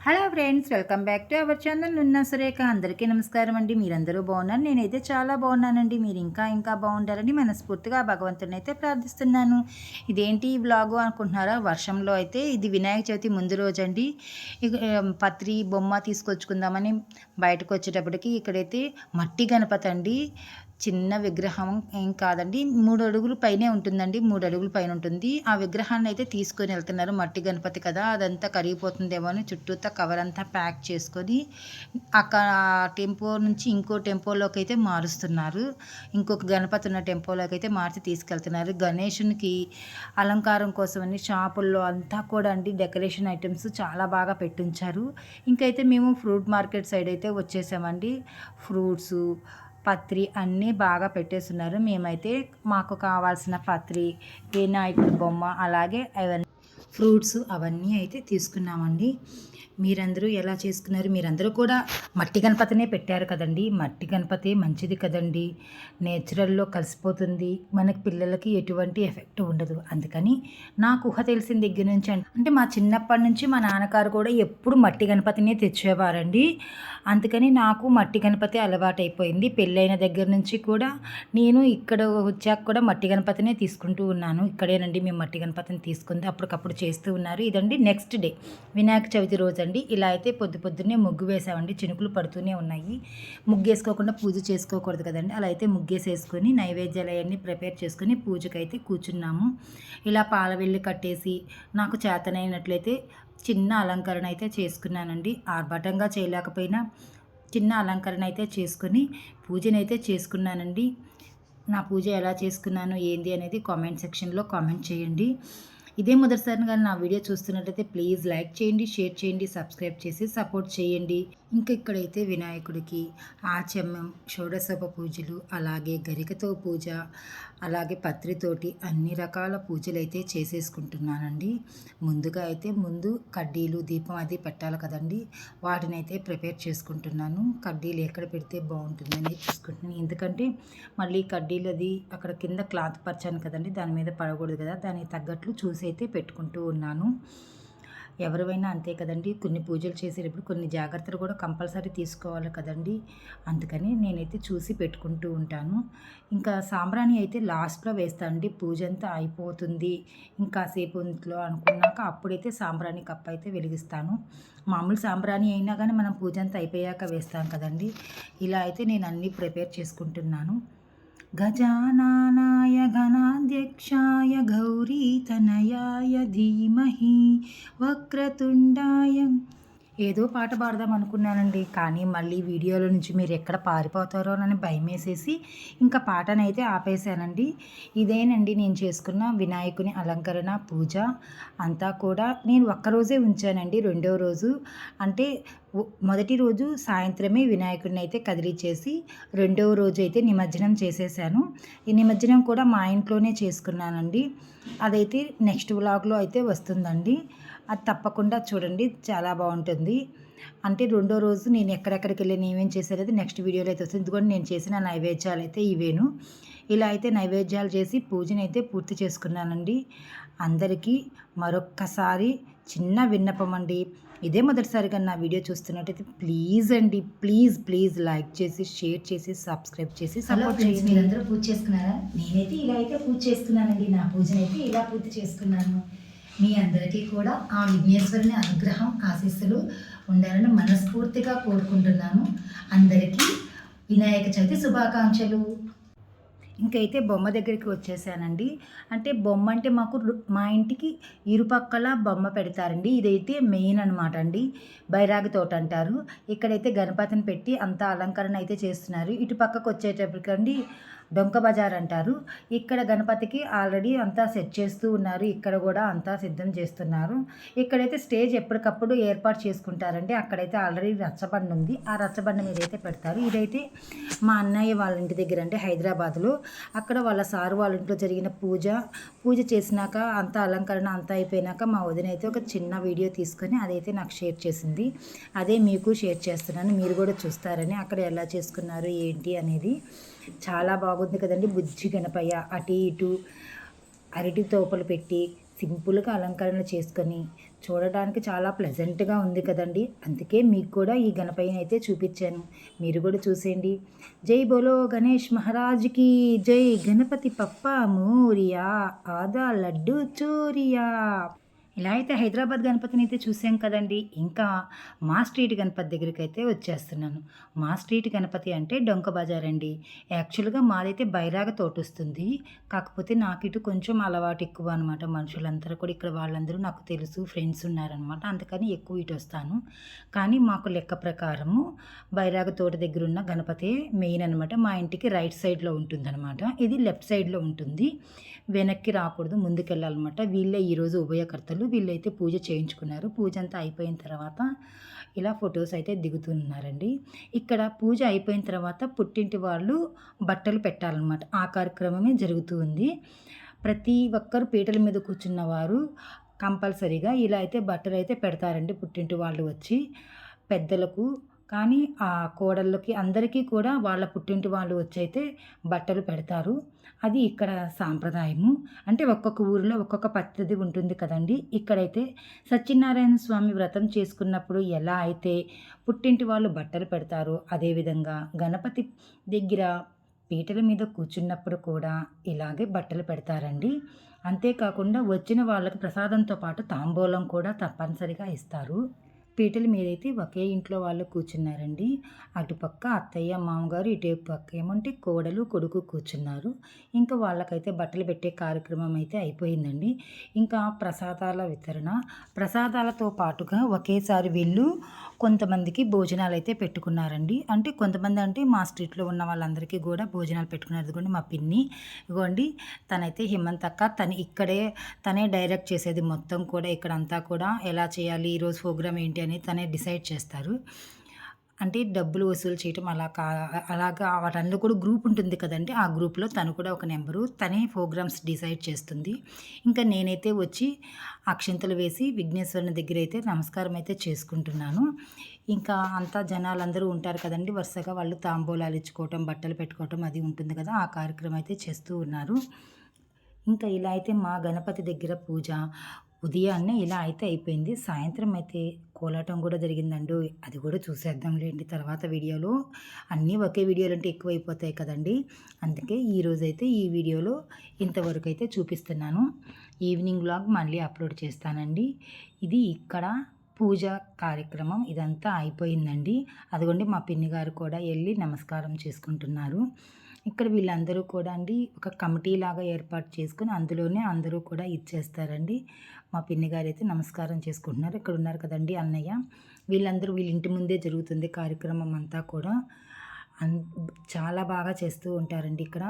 Hello friends welcome back to our channel Nunna Surekha అందరికీ నమస్కారం అండి. మీరందరూ బాగున్నారు? నేనైతే చాలా బాగున్నానండి. మీరు ఇంకా ఇంకా బాగుండాలని మనస్ఫూర్తిగా భగవంతుని అయితే ప్రార్థిస్తున్నాను. ఇదేంటి ఈ బ్లాగు అనుకుంటున్నారా? వర్షంలో అయితే ఇది వినాయక చవితి ముందు రోజు అండి పత్రి బొమ్మ తీసుకొచ్చుకుందామని బయటకు వచ్చేటప్పటికి ఇక్కడైతే మట్టి గణపతి అండి చిన్న విగ్రహం ఏం కాదండి. మూడు అడుగులు పైనే ఉంటుందండి. మూడు అడుగుల పైన ఉంటుంది. ఆ విగ్రహాన్ని అయితే తీసుకొని వెళ్తున్నారు మట్టి గణపతి కదా. అదంతా కరిగిపోతుందేమో అని చుట్టూతా కవర్ అంతా ప్యాక్ చేసుకొని అక్కడ ఆ టెంపో నుంచి ఇంకో టెంపోలోకి అయితే మారుస్తున్నారు. ఇంకొక గణపతి ఉన్న టెంపోలోకి అయితే మార్చి తీసుకెళ్తున్నారు. గణేషునికి అలంకారం కోసమని షాపుల్లో అంతా కూడా అండి డెకరేషన్ ఐటమ్స్ చాలా బాగా పెట్టించారు. ఇంకైతే మేము ఫ్రూట్ మార్కెట్ సైడ్ అయితే వచ్చేసామండి. ఫ్రూట్స్ పత్రి అన్నీ బాగా పెట్టేస్తున్నారు. మేమైతే మాకు కావాల్సిన పత్రి వినాయకుడి బొమ్మ అలాగే అవన్నీ ఫ్రూట్స్ అవన్నీ అయితే తీసుకున్నామండి. మీరందరూ ఎలా చేసుకున్నారు? మీరందరూ కూడా మట్టి గణపతినే పెట్టారు కదండి. మట్టి గణపతి మంచిది కదండి. నేచురల్లో కలిసిపోతుంది. మనకి పిల్లలకి ఎటువంటి ఎఫెక్ట్ ఉండదు. అందుకని నాకు ఊహ తెలిసిన దగ్గర నుంచి అంటే మా చిన్నప్పటి నుంచి మా నాన్నగారు కూడా ఎప్పుడు మట్టి గణపతినే తెచ్చేవారండి. అందుకని నాకు మట్టి గణపతి అలవాటు అయిపోయింది పెళ్ళైన దగ్గర నుంచి కూడా నేను ఇక్కడ వచ్చాక కూడా మట్టి గణపతినే తీసుకుంటూ ఉన్నాను. ఇక్కడేనండి మేము మట్టి గణపతిని తీసుకుంది. అప్పటికప్పుడు చేస్తూ ఉన్నారు. ఇదండి నెక్స్ట్ డే. వినాయక చవితి రోజు అండి ఇలా అయితే పొద్దు పొద్దున్నే ముగ్గు వేసామండి. చినుకులు పడుతూనే ఉన్నాయి. ముగ్గు వేసుకోకుండా పూజ చేసుకోకూడదు కదండి. అలా అయితే ముగ్గేసేసుకొని నైవేద్యాలు అవన్నీ ప్రిపేర్ చేసుకొని పూజకైతే కూర్చున్నాము. ఇలా పాల వెళ్ళి కట్టేసి నాకు చేతనైనట్లయితే చిన్న అలంకరణ అయితే చేసుకున్నానండి. ఆర్భాటంగా చేయలేకపోయినా చిన్న అలంకరణ అయితే చేసుకుని పూజనైతే చేసుకున్నానండి. నా పూజ ఎలా చేసుకున్నాను ఏంది అనేది కామెంట్ సెక్షన్లో కామెంట్ చేయండి. ఇదే మొదటిసారిగా నా వీడియో చూస్తున్నట్లయితే ప్లీజ్ లైక్ చేయండి షేర్ చేయండి సబ్స్క్రైబ్ చేసి సపోర్ట్ చేయండి. ఇంకా ఇక్కడైతే వినాయకుడికి ఆచమ్యం షోడశోప పూజలు అలాగే గరికతో పూజ అలాగే పత్రితోటి అన్ని రకాల పూజలు అయితే చేసేసుకుంటున్నానండి. ముందుగా అయితే ముందు కడ్డీలు దీపం అది పెట్టాలి కదండి. వాటిని అయితే ప్రిపేర్ చేసుకుంటున్నాను. కడ్డీలు ఎక్కడ పెడితే బాగుంటుందని చూసుకుంటున్నాను. ఎందుకంటే మళ్ళీ కడ్డీలు అది అక్కడ కింద క్లాత్ పరిచాను కదండి. దాని మీద పడకూడదు కదా. దానికి తగ్గట్లు చూసి అయితే పెట్టుకుంటూ ఉన్నాను. ఎవరివైనా అంతే కదండి. కొన్ని పూజలు చేసేటప్పుడు కొన్ని జాగ్రత్తలు కూడా కంపల్సరీ తీసుకోవాలి కదండి. అందుకని నేనైతే చూసి పెట్టుకుంటూ ఉంటాను. ఇంకా సాంబ్రాణి అయితే లాస్ట్లో వేస్తానండి పూజ అంతా అయిపోతుంది. ఇంకా సేపు ఇంట్లో అనుకున్నాక అప్పుడైతే సాంబ్రాణి కప్ అయితే వెలిగిస్తాను. మామూలు సాంబ్రాణి అయినా కానీ మనం పూజ అంతా అయిపోయాక వేస్తాం కదండి. ఇలా అయితే నేను అన్నీ ప్రిపేర్ చేసుకుంటున్నాను. गजानाय गणाध्यक्षाय गौरीतनयाय धीमहि वक्रतुण्डाय ఏదో పాట పాడదాం అనుకున్నానండి. కానీ మళ్ళీ వీడియోలో నుంచి మీరు ఎక్కడ పారిపోతారో అని భయం వేసేసి ఇంకా పాటనైతే ఆపేశానండి. ఇదేనండి నేను చేసుకున్న వినాయకుని అలంకరణ పూజ అంతా కూడా నేను ఒక్కరోజే ఉంచానండి. రెండో రోజు అంటే మొదటి రోజు సాయంత్రమే వినాయకుడిని అయితే కదిలిచ్చేసి రెండవ రోజు అయితే నిమజ్జనం చేసేసాను. ఈ నిమజ్జనం కూడా మా ఇంట్లోనే చేసుకున్నానండి. అదైతే నెక్స్ట్ వ్లాగ్లో అయితే వస్తుందండి. అది తప్పకుండా చూడండి చాలా బాగుంటుంది. అంటే రెండో రోజు నేను ఎక్కడెక్కడికి వెళ్ళి ఏమేం చేసేది నెక్స్ట్ వీడియోలో అయితే వస్తుంది. ఇదిగోండి నేను చేసిన నైవేద్యాలు అయితే ఇవేను. ఇలా అయితే నైవేద్యాలు చేసి పూజను అయితే పూర్తి చేసుకున్నానండి. అందరికీ మరొక్కసారి చిన్న విన్నపం అండి. ఇదే మొదటిసారిగా నా వీడియో చూస్తున్నట్టయితే ప్లీజ్ అండి ప్లీజ్ ప్లీజ్ లైక్ చేసి షేర్ చేసి సబ్స్క్రైబ్ చేసి సపోర్ట్ చేయండి. మీరందరూ పూజ చేసుకున్నారా? నేనైతే ఇలా అయితే పూజ చేసుకున్నానండి. నా పూజనైతే ఇలా పూర్తి చేసుకున్నాను. మీ అందరికీ కూడా ఆ విఘ్నేశ్వరుని అనుగ్రహం ఆశీస్సులు ఉండాలని మనస్ఫూర్తిగా కోరుకుంటున్నాను. అందరికీ వినాయక చవితి శుభాకాంక్షలు. ఇంకైతే బొమ్మ దగ్గరికి వచ్చేసానండి. అంటే బొమ్మ అంటే మాకు మా ఇంటికి ఇరుపక్కల బొమ్మ పెడతారండి. ఇదైతే మెయిన్ అనమాట అండి. బైరాగి తోట అంటారు. ఇక్కడైతే గణపతిని పెట్టి అంత అలంకరణ అయితే చేస్తున్నారు. ఇటు పక్కకు వచ్చేటప్పటికండి డొంక బజార్ అంటారు. ఇక్కడ గణపతికి ఆల్రెడీ అంతా సెట్ చేస్తూ ఉన్నారు. ఇక్కడ కూడా అంతా సిద్ధం చేస్తున్నారు. ఇక్కడైతే స్టేజ్ ఎప్పటికప్పుడు ఏర్పాటు చేసుకుంటారండి. అక్కడైతే ఆల్రెడీ రచ్చబండ ఉంది. ఆ రచ్చబండ మీద అయితే పెడతారు. ఇదైతే మా అన్నయ్య వాళ్ళ ఇంటి దగ్గర అంటే హైదరాబాద్లో. అక్కడ వాళ్ళ సారు వాళ్ళ ఇంట్లో జరిగిన పూజ. పూజ చేసినాక అంత అలంకరణ అంతా అయిపోయినాక మా వదిన అయితే ఒక చిన్న వీడియో తీసుకొని అదైతే నాకు షేర్ చేసింది. అదే మీకు షేర్ చేస్తున్నాను. మీరు కూడా చూస్తారని. అక్కడ ఎలా చేసుకున్నారు ఏంటి అనేది చాలా బాగుంది. కదండి. బుజ్జి గణపయ్య అటు ఇటు అరటి తోపలు పెట్టి సింపుల్గా అలంకరణ చేసుకొని చూడడానికి చాలా ప్లెజెంట్గా ఉంది కదండి. అందుకే మీకు కూడా ఈ గణపయ్యని అయితే చూపించాను. మీరు కూడా చూసేయండి. జై బోలో గణేష్ మహారాజ్కి జై గణపతి పప్ప మోరియా ఆదా లడ్డు చోరియా. ఇలా అయితే హైదరాబాద్ గణపతిని అయితే చూసాం కదండి. ఇంకా మా స్ట్రీట్ గణపతి దగ్గరికి అయితే వచ్చేస్తున్నాను. మా స్ట్రీట్ గణపతి అంటే డొంక బజార్ అండి. యాక్చువల్గా మాదైతే బైరాగ తోట వస్తుంది. కాకపోతే నాకు ఇటు కొంచెం అలవాటు ఎక్కువ అనమాట మనుషులందరూ కూడా ఇక్కడ వాళ్ళందరూ నాకు తెలుసు ఫ్రెండ్స్ ఉన్నారనమాట అందుకని ఎక్కువ ఇటు వస్తాను. కానీ మాకు లెక్క ప్రకారము బైరాగ తోట దగ్గర ఉన్న గణపతి మెయిన్ అనమాట మా ఇంటికి రైట్ సైడ్లో ఉంటుందన్నమాట. ఇది లెఫ్ట్ సైడ్లో ఉంటుంది. వెనక్కి రాకూడదు ముందుకెళ్ళాలన్నమాట. వీళ్ళే ఈరోజు ఉభయకర్తలు వీళ్ళైతే పూజ చేయించుకున్నారు. పూజ అంతా అయిపోయిన తర్వాత ఇలా ఫొటోస్ అయితే దిగుతున్నారండి. ఇక్కడ పూజ అయిపోయిన తర్వాత పుట్టింటి వాళ్ళు బట్టలు పెట్టాలన్నమాట. ఆ కార్యక్రమమే జరుగుతూ ఉంది. ప్రతి ఒక్కరు పీటల మీద కూర్చున్న వారు కంపల్సరీగా ఇలా అయితే బట్టలు అయితే పెడతారండి పుట్టింటి వాళ్ళు వచ్చి. పెద్దలకు కానీ ఆ కోడళ్ళకి అందరికీ కూడా వాళ్ళ పుట్టింటి వాళ్ళు వచ్చైతే బట్టలు పెడతారు. అది ఇక్కడ సాంప్రదాయము. అంటే ఒక్కొక్క ఊరిలో ఒక్కొక్క పద్ధతి ఉంటుంది కదండి. ఇక్కడైతే సత్యనారాయణ స్వామి వ్రతం చేసుకున్నప్పుడు ఎలా అయితే పుట్టింటి వాళ్ళు బట్టలు పెడతారో అదేవిధంగా గణపతి దగ్గర పీటల మీద కూర్చున్నప్పుడు కూడా ఇలాగే బట్టలు పెడతారండి. అంతేకాకుండా వచ్చిన వాళ్ళకి ప్రసాదంతో పాటు తాంబూలం కూడా తప్పనిసరిగా ఇస్తారు. పీటల మీదైతే ఒకే ఇంట్లో వాళ్ళు కూర్చున్నారండి. అటుపక్క అత్తయ్య మామగారు ఇటు పక్క ఏమంటే కోడలు కొడుకు కూర్చున్నారు. ఇంకా వాళ్ళకైతే బట్టలు పెట్టే కార్యక్రమం అయితే అయిపోయిందండి. ఇంకా ప్రసాదాల వితరణ. ప్రసాదాలతో పాటుగా ఒకేసారి వీళ్ళు కొంతమందికి భోజనాలు అయితే పెట్టుకున్నారండి. అంటే కొంతమంది అంటే మా స్ట్రీట్లో ఉన్న వాళ్ళందరికీ కూడా భోజనాలు పెట్టుకున్నారు. ఇదిగోండి మా పిన్ని. ఇదిగోండి తనైతే హిమంత్ అక్క. తను ఇక్కడే తనే డైరెక్ట్ చేసేది మొత్తం కూడా ఇక్కడంతా కూడా. ఎలా చేయాలి? ఈరోజు ప్రోగ్రామ్ ఏంటి అని తనే డిసైడ్ చేస్తారు. అంటే డబ్బులు వసూలు చేయటం అలా కా అలాగా వాటందులో కూడా గ్రూప్ ఉంటుంది కదండి. ఆ గ్రూప్లో తను కూడా ఒక నెంబరు తనే ప్రోగ్రామ్స్ డిసైడ్ చేస్తుంది. ఇంకా నేనైతే వచ్చి అక్షింతలు వేసి విఘ్నేశ్వరుని దగ్గర అయితే నమస్కారం అయితే చేసుకుంటున్నాను. ఇంకా అంతా జనాలందరూ ఉంటారు కదండి. వరుసగా వాళ్ళు తాంబూలాలు ఇచ్చుకోవటం బట్టలు పెట్టుకోవటం అది ఉంటుంది కదా. ఆ కార్యక్రమం అయితే చేస్తూ ఉన్నారు. ఇంకా ఇలా అయితే మా గణపతి దగ్గర పూజ ఉదయాన్నే ఇలా అయితే అయిపోయింది. సాయంత్రం అయితే కోలాటం కూడా జరిగిందండి. అది కూడా చూసేద్దాంలేండి తర్వాత వీడియోలో. అన్నీ ఒకే వీడియోలు అంటే ఎక్కువ అయిపోతాయి కదండి. అందుకే ఈరోజు అయితే ఈ వీడియోలో ఇంతవరకు అయితే చూపిస్తున్నాను. ఈవినింగ్ వ్లాగ్ మళ్ళీ అప్లోడ్ చేస్తానండి. ఇది ఇక్కడ పూజ కార్యక్రమం. ఇదంతా అయిపోయిందండి. అదిగోండి మా పిన్ని గారు కూడా వెళ్ళి నమస్కారం చేసుకుంటున్నారు. ఇక్కడ వీళ్ళందరూ కూడా అండి ఒక కమిటీ లాగా ఏర్పాటు చేసుకుని అందులోనే అందరూ కూడా ఇచ్చేస్తారండి. మా పిన్ని గారు అయితే నమస్కారం చేసుకుంటున్నారు. ఇక్కడ ఉన్నారు కదండి అన్నయ్య. వీళ్ళందరూ వీళ్ళ ఇంటి ముందే జరుగుతుంది కార్యక్రమం అంతా కూడా. అన్ చాలా బాగా చేస్తూ ఉంటారండి ఇక్కడ.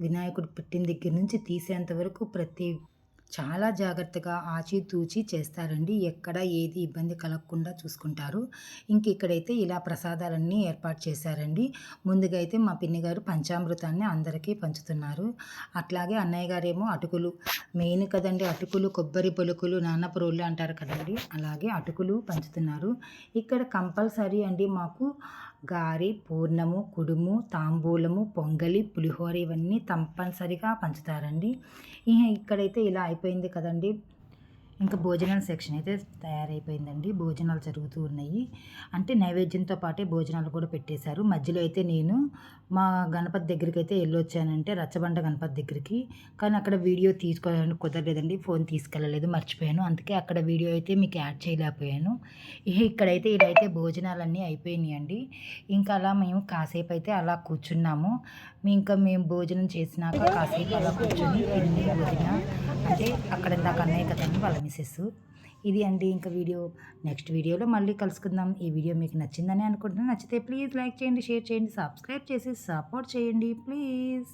వినాయకుడు పుట్టిన దగ్గర నుంచి తీసేంత వరకు ప్రతి చాలా జాగ్రత్తగా ఆచితూచి చేస్తారండి. ఎక్కడ ఏది ఇబ్బంది కలగకుండా చూసుకుంటారు. ఇంక ఇక్కడైతే ఇలా ప్రసాదాలన్నీ ఏర్పాటు చేశారండి. ముందుగా అయితే మా పిన్ని గారు పంచామృతాన్ని అందరికీ పంచుతున్నారు. అట్లాగే అన్నయ్య గారేమో అటుకులు మెయిన్ కదండి అటుకులు కొబ్బరి పొలుకులు నాన్నపురోళ్ళు అంటారు కదండి. అలాగే అటుకులు పంచుతున్నారు. ఇక్కడ కంపల్సరీ అండి మాకు గారి పూర్ణము కుడుము తాంబూలము పొంగలి పులిహోర ఇవన్నీ తప్పనిసరిగా పంచుతారండి. ఇక్కడైతే ఇలా అయిపోయింది కదండి. ఇంకా భోజనాల సెక్షన్ అయితే తయారైపోయిందండి. భోజనాలు జరుగుతూ ఉన్నాయి. అంటే నైవేద్యంతో పాటే భోజనాలు కూడా పెట్టేశారు. మధ్యలో అయితే నేను మా గణపతి దగ్గరికి అయితే వెళ్ళొచ్చానంటే రచ్చబండ గణపతి దగ్గరికి. కానీ అక్కడ వీడియో తీసుకోవడానికి కుదరలేదండి. ఫోన్ తీసుకెళ్ళలేదు మర్చిపోయాను. అందుకే అక్కడ వీడియో అయితే మీకు యాడ్ చేయలేకపోయాను. ఇక్కడైతే ఇక్కడైతే ఇదైతే భోజనాలన్నీ అయిపోయినాయండి. ఇంకా అలా మేము కాసేపు అయితే అలా కూర్చున్నాము. ఇంకా మేము భోజనం చేసినాక కాసేపు అలా కూర్చొని పిన్ని వదిన అంటే అక్కడ ఇందాక అన్నయ్య కదండి వాళ్ళ మిస్సెస్ ఇది అండి ఇంకా వీడియో. నెక్స్ట్ వీడియోలో మళ్ళీ కలుసుకుందాం. ఈ వీడియో మీకు నచ్చిందని అనుకుంటున్నాను నచ్చితే ప్లీజ్ లైక్ చేయండి షేర్ చేయండి సబ్స్క్రైబ్ చేసి సపోర్ట్ చేయండి. ప్లీజ్.